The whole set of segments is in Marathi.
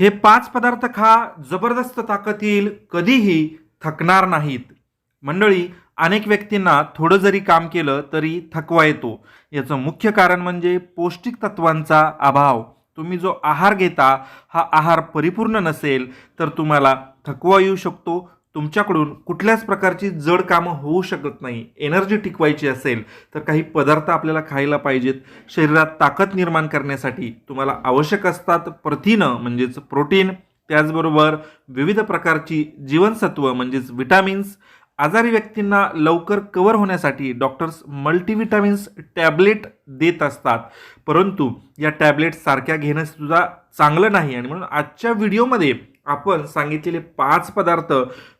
हे पाच पदार्थ खा जबरदस्त ताकद येईल कधीही थकणार नाहीत. मंडळी अनेक व्यक्तींना थोडं जरी काम केलं तरी थकवा येतो. याचं मुख्य कारण म्हणजे पौष्टिक तत्वांचा अभाव. तुम्ही जो आहार घेता हा आहार परिपूर्ण नसेल तर तुम्हाला थकवा येऊ शकतो तुमच्याकडून कुठल्याच प्रकारची जड कामं होऊ शकत नाही. एनर्जी टिकवायची असेल तर काही पदार्थ आपल्याला खायला पाहिजेत. शरीरात ताकद निर्माण करण्यासाठी तुम्हाला आवश्यक असतात प्रथिनं म्हणजेच प्रोटीन. त्याचबरोबर विविध प्रकारची जीवनसत्व म्हणजेच विटॅमिन्स. आजारी व्यक्तींना लवकर कवर होण्यासाठी डॉक्टर्स मल्टीविटामिन्स टॅबलेट देत असतात. परंतु या टॅबलेट सारख्या घेणं सुद्धा चांगलं नाही आणि म्हणून आजच्या व्हिडिओमध्ये आपण सांगितलेले पाच पदार्थ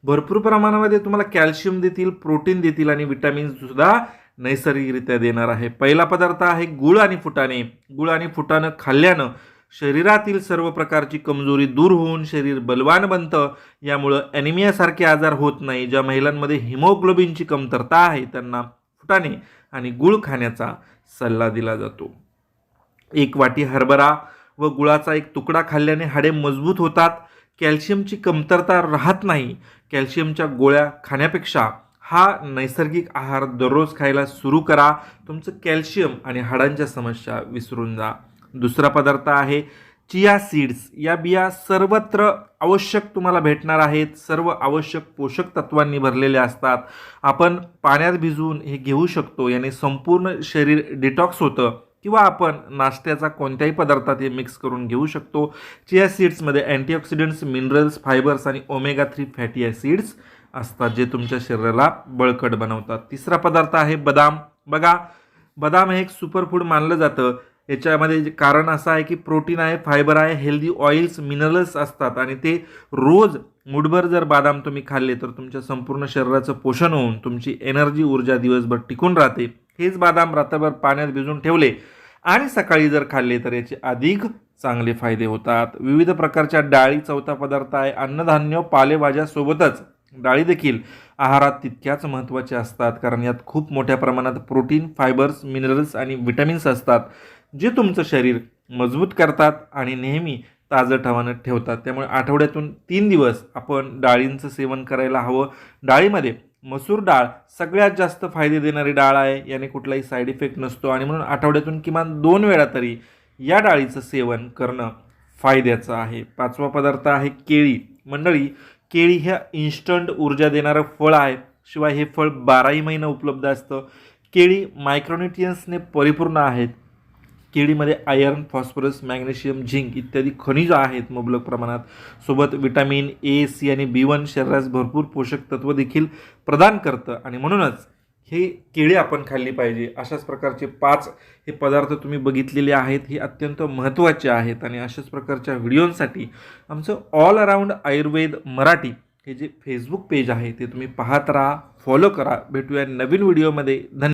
भरपूर प्रमाणामध्ये तुम्हाला कॅल्शियम देतील प्रोटीन देतील आणि विटॅमिन्स सुद्धा नैसर्गिकरित्या देणार आहे. पहिला पदार्थ आहे गुळ आणि फुटाणे. गुळ आणि फुटाणं खाल्ल्यानं शरीरातील सर्व प्रकारची कमजोरी दूर होऊन शरीर बलवान बनतं. यामुळं ॲनिमियासारखे आजार होत नाही ज्या महिलांमध्ये हिमोग्लोबिनची कमतरता आहे त्यांना फुटाणे आणि गुळ खाण्याचा सल्ला दिला जातो. एक वाटी हरभरा व गुळाचा एक तुकडा खाल्ल्याने हाडे मजबूत होतात. कॅल्शियमची कमतरता राहत नाही. कॅल्शियमच्या गोळ्या खाण्यापेक्षा हा नैसर्गिक आहार दररोज खायला सुरू करा. तुमचं कॅल्शियम आणि हाडांच्या समस्या विसरून जा. दुसरा पदार्थ आहे चिया सीड्स. या बिया सर्वत्र आवश्यक तुम्हाला भेटणार आहेत. सर्व आवश्यक पोषक तत्वांनी भरलेल्या असतात. आपण पाण्यात भिजवून हे घेऊ शकतो. याने संपूर्ण शरीर डिटॉक्स होतं. किंवा आपण नाश्त्याचा कोणत्याही पदार्थात हे मिक्स करून घेऊ शकतो. चिया सीड्समध्ये अँटीऑक्सिडंट्स मिनरल्स फायबर्स आणि ओमेगा थ्री फॅटी ॲसिड्स असतात जे तुमच्या शरीराला बळकट बनवतात. तिसरा पदार्थ आहे बदाम. बघा बदाम हे एक सुपरफूड मानलं जातं. याच्यामध्ये जे कारण असं आहे की प्रोटीन आहे फायबर आहे हेल्दी ऑइल्स मिनरल्स असतात. आणि ते रोज मुठभर जर बदाम तुम्ही खाल्ले तर तुमच्या संपूर्ण शरीराचं पोषण होऊन तुमची एनर्जी ऊर्जा दिवसभर टिकून राहते. हेच बदाम रात्रभर पाण्यात भिजून ठेवले आणि सकाळी जर खाल्ले तर याचे अधिक चांगले फायदे होतात. विविध प्रकारच्या डाळी चौथा पदार्थ आहे. अन्नधान्य पालेभाज्यासोबतच डाळी देखील आहारात तितक्याच महत्त्वाच्या असतात. कारण यात खूप मोठ्या प्रमाणात प्रोटीन फायबर्स मिनरल्स आणि विटॅमिन्स असतात जे तुमचं शरीर मजबूत करतात आणि नेहमी ताजं ठेवतात. त्यामुळे आठवड्यातून तीन दिवस आपण डाळींचं सेवन करायला हवं. डाळीमध्ये मसूर डाळ सगळ्यात जास्त फायदे देणारी डाळ आहे. याने कुठलाही साईड इफेक्ट नसतो आणि म्हणून आठवड्यातून किमान दोन वेळा तरी या डाळीचं सेवन करणं फायद्याचं आहे. पाचवा पदार्थ आहे केळी. मंडळी केळी ह्या इन्स्टंट ऊर्जा देणारं फळ आहे. शिवाय हे फळ बाराही महिना उपलब्ध असतं. केळी मायक्रोन्युट्रियन्सने परिपूर्ण आहेत. केळीमध्ये आयर्न फॉस्फरस मॅग्नेशियम झिंक इत्यादी खनिज आहेत मुबलक प्रमाणात. सोबत विटॅमिन ए सी आणि बी वन शरीरास भरपूर पोषक तत्व देखील प्रदान करतं. आणि म्हणूनच हे केळी आपण खाल्ली पाहिजे. अशाच प्रकारचे पाच हे पदार्थ तुम्ही बघितलेले आहेत हे अत्यंत महत्त्वाचे आहेत. आणि अशाच प्रकारच्या व्हिडिओंसाठी आमचं ऑल अराऊंड आयुर्वेद मराठी हे जे फेसबुक पेज आहे ते तुम्ही पाहत राहा फॉलो करा. भेटूया नवीन व्हिडिओमध्ये. धन्यवाद.